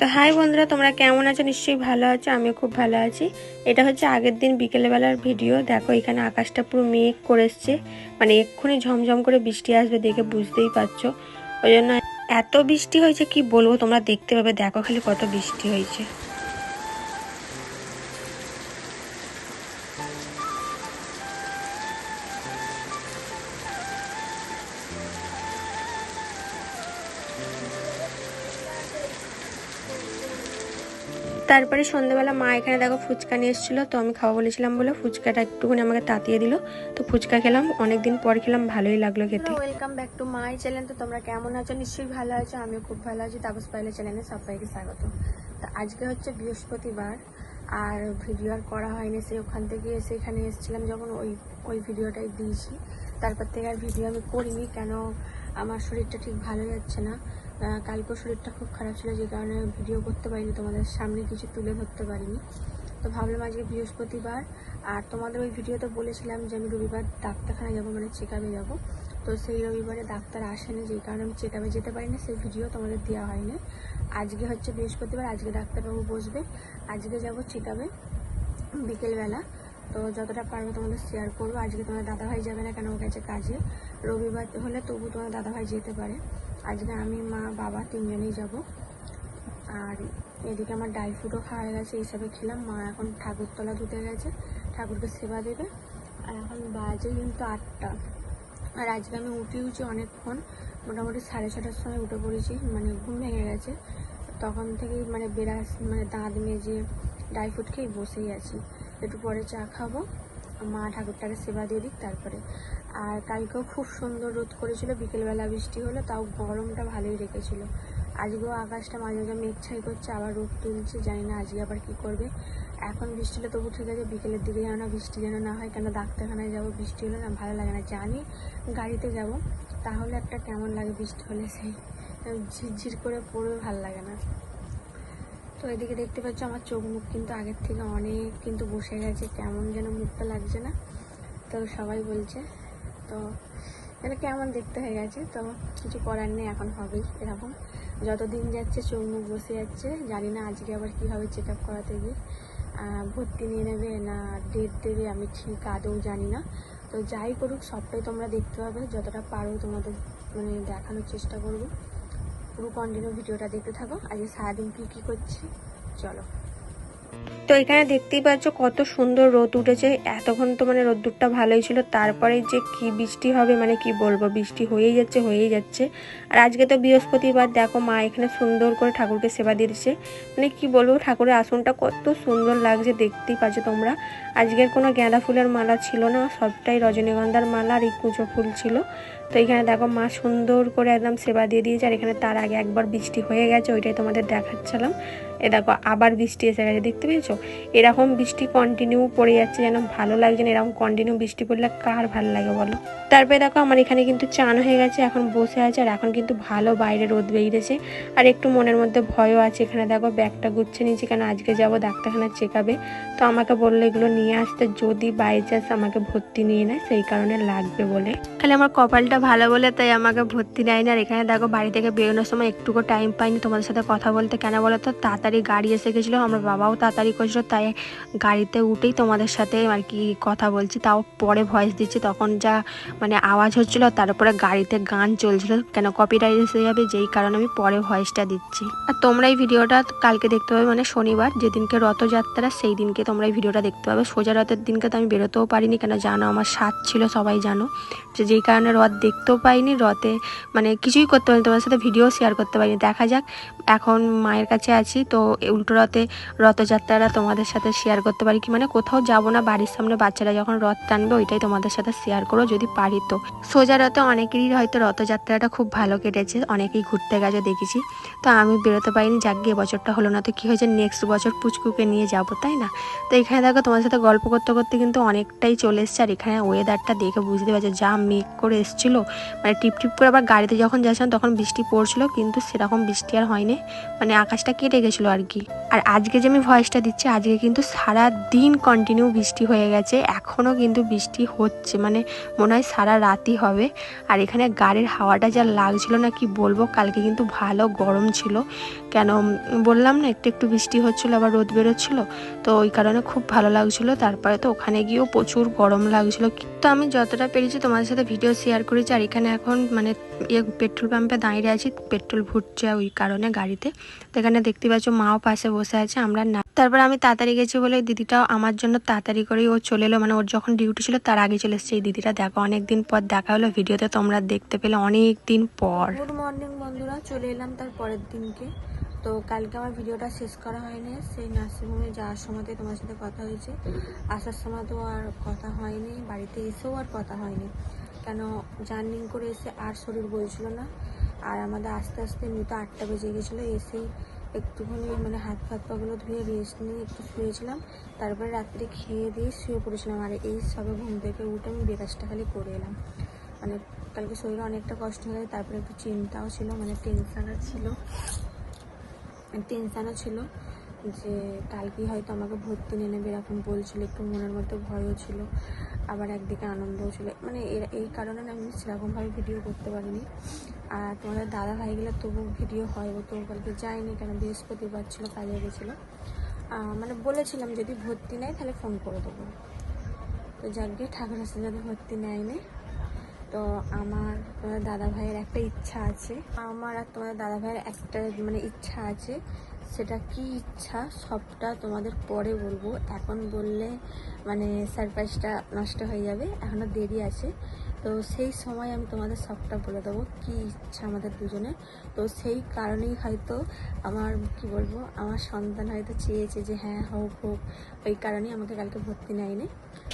তো হাই বন্ধুরা, তোমরা কেমন আছো? নিশ্চয়ই ভালো আছো, আমিও খুব ভালো আছি। এটা হচ্ছে আগের দিন বিকেলবেলার ভিডিও। দেখো, এখানে আকাশটা পুরো মেঘ করে এসছে। মানে এক্ষুনি ঝমঝম করে বৃষ্টি আসবে দেখে বুঝতেই পারছ। ওই জন্য এত বৃষ্টি হয়েছে, কি বলব? তোমরা দেখতে পাবে, দেখো খালি কত বৃষ্টি হয়েছে। তারপরে সন্ধ্যাবেলা মা এখানে দেখো ফুচকা নিয়ে এসেছিল, তো আমি খাওয়া বলেছিলাম বলে ফুচকাটা একটুখানি আমাকে তাতিয়ে দিল। তো ফুচকা খেলাম, অনেকদিন পর খেলাম, ভালোই লাগল খেতে। Welcome back to my channel তো তোমরা কেমন আছো? নিশ্চয়ই ভালো আছো, আমিও খুব ভালো আছি। তাপস পাইলে চ্যানেলে সবাইকে স্বাগত। তো আজকে হচ্ছে বৃহস্পতিবার, আর ভিডিও আর করা হয়নি। সে ওখান থেকে এসে এখানে এসেছিলাম যখন ওই ওই ভিডিওটাই দিয়েছি। তারপর থেকে আর ভিডিও আমি করিনি, কেন আমার শরীরটা ঠিক ভালো যাচ্ছে না। কালকেও শরীরটা খুব খারাপ ছিল, যে কারণে ভিডিও করতে পারিনি, তোমাদের সামনে কিছু তুলে ধরতে পারিনি। তো ভাবলাম আজকে বৃহস্পতিবার, আর তোমাদের ওই ভিডিওতে বলেছিলাম যে আমি রবিবার ডাক্তারখানায় যাব মানে চেক আপে যাব। তো সেই রবিবারে ডাক্তার আসেনি যেই কারণে আমি চেক আপে যেতে পারিনি, সেই ভিডিও তোমাদের দেওয়া হয়নি। আজকে হচ্ছে বৃহস্পতিবার, আজকে ডাক্তারবাবু বসবে। আজকে যাব চেক আপে বিকেলবেলা। তো যতটা পারব তোমাদের শেয়ার করব। আজকে তোমার দাদাভাই যাবে না কেন, ওর কাছে কাজে। রবিবার হলে তবু তোমার দাদাভাই যেতে পারে। আজকে আমি, মা, বাবা তিনজনেই যাব। আর এদিকে আমার ডাই ফ্রুটও খাওয়া গেছে হিসাবে খেলাম। মা এখন ঠাকুরতলা ধুতে গেছে, ঠাকুরকে সেবা দেবে। আর এখন বাজে কিন্তু আটটা। আর আজকে আমি উঠে উঠছি অনেকক্ষণ, মোটামুটি সাড়ে ছটার সময় উঠে পড়েছি মানে ঘুম ভেঙে গেছে। তখন থেকেই মানে বেড়াস মানে দাঁত মেজে ড্রাই ফ্রুট খেয়ে বসেই আছি। একটু পরে চা খাব। মা ঠাকুরটাকে সেবা দিয়ে দিক তারপরে। আর কালকেও খুব সুন্দর রোদ করেছিল, বিকেলবেলা বৃষ্টি হলো, তাও গরমটা ভালোই রেখেছিল। আজকেও আকাশটা মাঝে মাঝে মেঘ ছাই করছে, আবার রোদ তুলছে, জানি না আজকে আবার কি করবে। এখন বৃষ্টি হলে তবু ঠিক আছে, বিকেলের দিকে যেন না বৃষ্টি যেন না হয় কেন ডাক্তারখানায় যাব, বৃষ্টি হলে না ভালো লাগে না। জানি গাড়িতে যাব, তাহলে একটা কেমন লাগে বৃষ্টি হলে সেই, ঝিরঝির করে পড়বে, ভালো লাগে না। তো এদিকে দেখতে পাচ্ছ আমার চোখ মুখ কিন্তু আগের থেকে অনেক কিন্তু বসে গেছে। কেমন যেন মুখটা লাগছে না। তো সবাই বলছে, তো এটা কেমন দেখতে হয়ে গেছে। তো কিছু করার নেই, এখন হবেই এরকম। যত দিন যাচ্ছে চোখ মুখ বসে যাচ্ছে, জানি না আজকে আবার কীভাবে চেক আপ করাতে গিয়ে ভর্তি নিয়ে নেবে না ডেট দেবে আমি ঠিক আদৌ জানি না। তো যাই করুক, সবটাই তোমরা দেখতে পাবে। যতটা পারো তোমাদের মানে দেখানোর চেষ্টা করব। পুরো কন্টিনিউ ভিডিওটা দেখতে থাকো। আজকে সারাদিন কী কী করছি? চলো। তো এখানে দেখতেই পাচ্ছ কত সুন্দর রোদ উঠেছে। এতক্ষণ তো মানে রোদ্দুরটা ভালোই ছিল। তারপরে যে কি বৃষ্টি হবে মানে কি বলব? বৃষ্টি হয়েই যাচ্ছে হয়েই যাচ্ছে। আর আজকে তো বৃহস্পতিবার, দেখো মা এখানে সুন্দর করে ঠাকুরকে সেবা দিচ্ছে। মানে কি বলব, ঠাকুরের আসনটা কত সুন্দর লাগছে, দেখতেই পাচ্ছ তোমরা। আজকের কোনো গাঁদা ফুলের মালা ছিল না, সবটাই রজনীগন্ধার মালা আর এই কুঁচো ফুল ছিল। তো এখানে দেখো মা সুন্দর করে একদম সেবা দিয়ে দিয়েছে। আর এখানে তার আগে একবার বৃষ্টি হয়ে গেছে, ওইটাই তোমাদের দেখাচ্ছিলাম। এ দেখো, আবার বৃষ্টি এসে গেছে, দেখতে পেয়েছ? এরকম বৃষ্টি কন্টিনিউ পড়ে যাচ্ছে, যেন ভালো লাগছে না, এরকম কন্টিনিউ বৃষ্টি পড়লে কার ভালো লাগে বলো? তারপরে দেখো, আমার এখানে কিন্তু চান হয়ে গেছে, এখন বসে আছে, আর এখন কিন্তু ভালো বাইরে রোদ বেরিয়েছে, আর একটু মনের মধ্যে ভয়ও আছে, এখানে দেখো ব্যাগটা গুচ্ছে নিয়েছি, কেন আজকে যাব ডাক্তারখানা চেক আপে তো আমাকে বলল এগুলো নিয়ে আসতে, যদি বাই চান্স আমাকে ভর্তি নিয়ে নেয়, সেই কারণে লাগবে বলে। খালি আমার কপালটা ভালো বলে, তাই আমাকে ভর্তি নেয় না আর এখানে দেখো বাড়ি থেকে বেরোনোর সময় একটুকু টাইম পাইনি, তোমাদের সাথে কথা বলতে, কেন বলো তো, তাড়াতাড়ি গাড়ি এসে গেছিল, আমার বাবাও তাড়াতাড়ি করেছিল, তাই গাড়িতে উঠেই তোমাদের সাথে আর কি কথা বলছি। তাও পরে ভয়েস দিচ্ছি, তখন যা মানে আওয়াজ হচ্ছিল, তারপরে গাড়িতে গান চলছিল, কেন কপিরাইট এসে যাবে, যেই কারণে আমি পরে ভয়েসটা দিচ্ছি। আর তোমরা এই ভিডিওটা কালকে দেখতে পাবে মানে শনিবার, যেদিনকে রথযাত্রা, সেই দিনকে তোমরা এই ভিডিওটা দেখতে পাবে। সোজা রথের দিনকে তো আমি বেরোতেও পারিনি, কেন জানো আমার সাথ ছিল, সবাই জানো। যে যেই কারণে রথ দেখতেও পাইনি, রথে মানে কিছুই করতে পারিনি তোমার সাথে ভিডিও শেয়ার করতে পারিনি। দেখা যাক, এখন মায়ের কাছে আছি, তো উল্টো রথে রথযাত্রাটা তোমাদের সাথে শেয়ার করতে পারি কি? মানে কোথাও যাব না, বাড়ির সামনে বাচ্চারা যখন রথ টানবে, ওইটাই তোমাদের সাথে শেয়ার করো যদি পারি তো। সোজা রথে অনেকেরই হয়তো রথযাত্রাটা খুব ভালো কেটেছে, অনেকেই ঘুরতে গেছে দেখেছি। তো আমি বেরোতে পারিনি, যাক গিয়ে বছরটা হলো না তো কী হয়েছে নেক্সট বছর পুচকুকে নিয়ে যাব, তাই না? তো এখানে দেখো তোমার সাথে গল্প করতে করতে কিন্তু অনেকটাই চলে এসছে, আর এখানে ওয়েদারটা দেখে বুঝতে পারছ, যা মেঘ করে এসছিল মানে টিপ টিপ করে আবার গাড়িতে যখন যাচ্ছিলাম তখন বৃষ্টি পড়ছিল, কিন্তু সেরকম বৃষ্টি আর হয়নি। মানে আকাশটা কেটে গেছিল আর কি। আর আজকে যে আমি ভয়েসটা দিচ্ছি, আজকে কিন্তু সারা দিন কন্টিনিউ বৃষ্টি হয়ে গেছে। এখনও কিন্তু বৃষ্টি হচ্ছে মানে মনে হয় সারা রাতই হবে। আর এখানে গাড়ির হাওয়াটা যা লাগছিল না, কি বলব, কালকে কিন্তু ভালো গরম ছিল। কেন, বললাম না, একটু একটু বৃষ্টি হচ্ছিল, আবার রোদ বেরোচ্ছিল। তো ওই কারণে খুব ভালো লাগছিল। তারপরে তো ওখানে গিয়েও প্রচুর গরম লাগছিল। তো আমি যতটা পেরেছি, তোমাদের সাথে ভিডিও শেয়ার করেছি। আর এখানে এখন মানে ইয়ে পেট্রোল পাম্পে দাঁড়িয়ে আছি পেট্রোল ভুটছে ওই কারণে গাড়িতে। তো এখানে দেখতে পাচ্ছ, মাও পাশে বসে আছে, আমরা না তারপর আমি তাড়াতাড়ি গেছি বলে দিদিটাও আমার জন্য তাড়াতাড়ি করেই ও চলে এলো। মানে ওর যখন ডিউটি ছিল, তার আগে চলে এসেছে। এই দিদিটা দেখো অনেক দিন পর দেখা হলো ভিডিওতে, তোমরা দেখতে পেলে অনেক দিন পর। গুড মর্নিং বন্ধুরা, চলে এলাম তার পরের দিনকে। তো কালকে আমার ভিডিওটা শেষ করা হয়নি, সেই নার্সিংহোমে যাওয়ার সময়তে তোমার সাথে কথা হয়েছে। আসার সময় তো আর কথা হয়নি, বাড়িতে এসেও আর কথা হয়নি। কেন জার্নিং করে এসে আর শরীর বলছিল না। আর আমাদের আস্তে আস্তে এমনিতে আটটা বেজে গেছিল, এসেই একটুখানি মানে হাত ফাত পাগুলো ধুয়ে রেস্ট নিয়ে একটু শুয়েছিলাম। তারপরে রাত্রে খেয়ে দিয়ে শুয়ে পড়েছিলাম। আর এই সবে ঘুম থেকে উঠে আমি বেরাজটা খালি করে এলাম। মানে কালকে শরীরে অনেকটা কষ্ট হয়ে গেছে তারপরে একটু চিন্তাও ছিল মানে টেনশানও ছিল। টেনশানও ছিল যে কালকেই হয়তো আমাকে ভর্তি নিয়ে নেবে এরকম বলছিল, একটু মনের মধ্যে ভয়ও ছিল। আবার একদিকে আনন্দও ছিল। মানে এই কারণে আমি সেরকমভাবে ভিডিও করতে পারিনি। আর তোমাদের দাদা ভাই গেলে তবু ভিডিও হয়, ও তো কালকে যায়নি কেন? বৃহস্পতিবার ছিল, কাজে গেছিল। মানে বলেছিলাম যদি ভর্তি নেয় তাহলে ফোন করে দেবো। তো যাকে ঠাকুর আসতে যাতে ভর্তি নেয়নি, তো আমার তোমাদের দাদা ভাইয়ের একটা ইচ্ছা আছে। আমার আর তোমাদের দাদা ভাইয়ের একটা মানে ইচ্ছা আছে, সেটা কি ইচ্ছা সবটা তোমাদের পরে বলব। এখন বললে মানে সারপ্রাইজটা নষ্ট হয়ে যাবে এখনও দেরি আছে। তো সেই সময় আমি তোমাদের সবটা বলে দেবো কি ইচ্ছা আমাদের দুজনে তো সেই কারণেই হয়তো আমার, কি বলব, আমার সন্তান হয়তো চেয়েছে যে হ্যাঁ হোক হোক। ওই কারণেই আমাকে কালকে ভর্তি নেয়নি।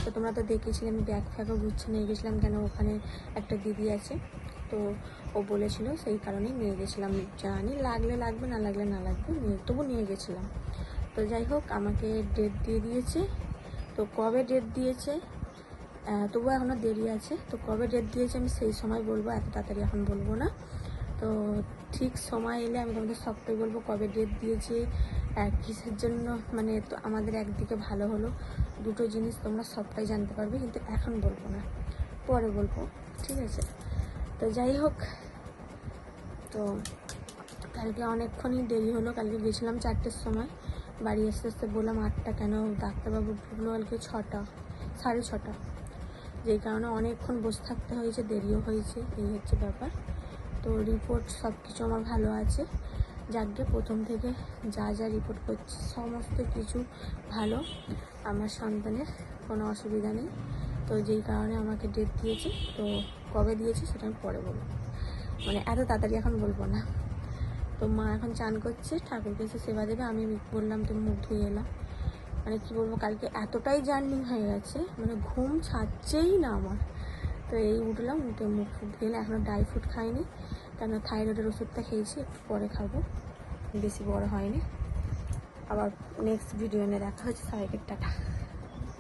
তো তোমরা তো দেখেছিলে আমি ব্যাগ ফ্যাগও গুছিয়ে নিয়ে গেছিলাম কেন ওখানে একটা দিদি আছে। তো ও বলেছিল সেই কারণেই নিয়ে গেছিলাম। জানি লাগলে লাগবে, না লাগলে না লাগবে, নিয়ে তবু নিয়ে গেছিলাম। তো যাই হোক, আমাকে ডেট দিয়ে দিয়েছে। তো কবে ডেট দিয়েছে? তবুও এখনও দেরি আছে। তো কবে ডেট দিয়েছে আমি সেই সময় বলব, এত তাড়াতাড়ি এখন বলব না। তো ঠিক সময় এলে আমি তোমাদের সবটাই বলব কবে ডেট দিয়েছে কিসের জন্য মানে তো আমাদের একদিকে ভালো হলো। দুটো জিনিস তোমরা সবটাই জানতে পারবে, কিন্তু এখন বলব না, পরে বলব, ঠিক আছে? তো যাই হোক, তো কালকে অনেকক্ষণই দেরি হলো, কালকে গেছিলাম চারটের সময়। বাড়ি আসতে আসতে বললাম আটটা কেন, ডাক্তারবাবু ঢুকলো কালকে ছটা, সাড়ে ছটা। যেই কারণে অনেকক্ষণ বসে থাকতে হয়েছে, দেরিও হয়েছে, এই হচ্ছে ব্যাপার। তো রিপোর্ট সব কিছু আমার ভালো আছে। যাকে প্রথম থেকে যা যা রিপোর্ট করছি, সমস্ত কিছু ভালো। আমার সন্তানের কোনো অসুবিধা নেই। তো যেই কারণে আমাকে ডেট দিয়েছে, তো কবে দিয়েছে সেটা আমি পরে বলব। মানে এত তাড়াতাড়ি এখন বলব না। তো মা এখন চান করছে, ঠাকুরকে এসে সেবা দেবে। আমি বললাম, তুমি মুখ ধুয়ে এলাম মানে কি বলব, কালকে এতটাই জার্নি হয়ে গেছে মানে ঘুম ছাড়ছেই না আমার। তো এই উঠলাম, উঠে মুখ ফুট দিলে এখনও ড্রাই ফ্রুট খাইনি। কেন থাইরয়েডের ওষুধটা খেয়েছি, একটু পরে খাব। বেশি বড় হয়নি। আবার নেক্সট ভিডিও এনে দেখা হচ্ছে সবাইকে টাটা।